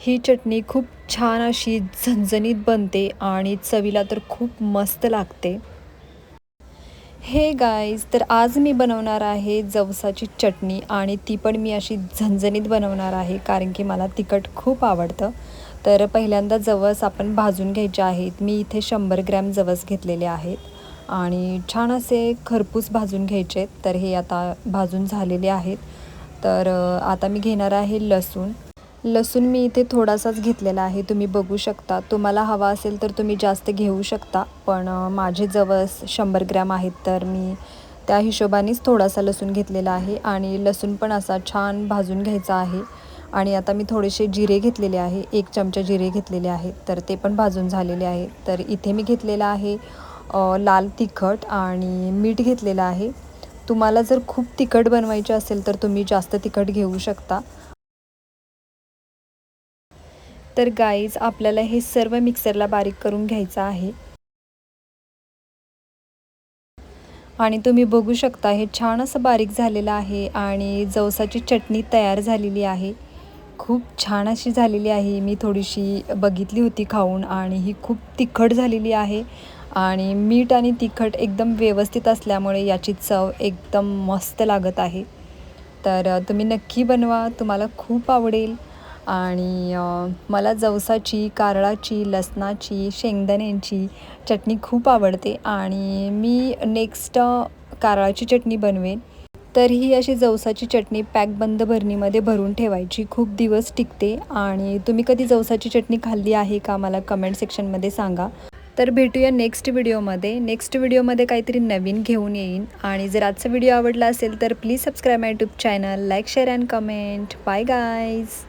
ही चटणी खूप छान अशी झणझणीत बनते आणि चवीला तर खूप मस्त लागते. हे गाईज तर आज मी बनवणार आहे जवसाची चटणी आणि ती पण मी अशी झणझणीत बनवणार आहे कारण की मला तिखट खूप आवडतं. तर पहिल्यांदा जवस आपण भाजून घ्यायचे आहेत. मी इथे शंभर ग्रॅम जवस घेतलेले आहेत आणि छान असे खरपूस भाजून घ्यायचे तर हे आता भाजून झालेले आहेत. तर आता मी घेणार आहे लसूण. लसूण मी इथे थोडासाच घेतलेला आहे. तुम्ही बघू शकता. तुम्हाला हवा असेल तर तुम्ही जास्त घेऊ शकता. पण माझे जवस शंभर ग्रॅम आहेत तर मी त्या हिशोबानेच थोडासा लसूण घेतलेला आहे. आणि लसूण पण असा छान भाजून घ्यायचा आहे. आणि आता मी थोडेसे जिरे घेतलेले आहे. एक चमचा जिरे घेतलेले आहेत तर ते पण भाजून झालेले आहे. तर इथे मी घेतलेलं आहे लाल तिखट आणि मीठ घेतलेलं आहे. तुम्हाला जर खूप तिखट बनवायचे असेल तर तुम्ही जास्त तिखट घेऊ शकता. तर गाईज आपल्याला हे सर्व मिक्सरला बारीक करून घ्यायचं आहे. आणि तुम्ही बघू शकता हे छान असं बारीक झालेलं आहे आणि जवसाची चटणी तयार झालेली आहे. खूप छान अशी झालेली आहे. मी थोडीशी बघितली होती खाऊन आणि ही खूप तिखट झालेली आहे. आणि मीठ आणि तिखट एकदम व्यवस्थित असल्यामुळे याची चव एकदम मस्त लागत आहे. तर तुम्ही नक्की बनवा तुम्हाला खूप आवडेल. आणि मला जवसाची कारळाची लसणाची शेंगदाण्यांची चटणी खूप आवडते आणि मी नेक्स्ट कारळाची चटणी बनवेन. तर ही अशी जवसाची चटणी पॅक बंद भरणीमध्ये भरून ठेवायची. खूप दिवस टिकते आणि तुम्ही कधी जवसाची चटणी खाल्ली आहे का मला कमेंट सेक्शनमध्ये सांगा. तर भेटूया नेक्स्ट व्हिडिओमध्ये नेक्स्ट व्हिडिओमध्ये काहीतरी नवीन घेऊन येईन. आणि जर आजचा व्हिडिओ आवडला असेल तर please subscribe my YouTube channel like share and comment bye guys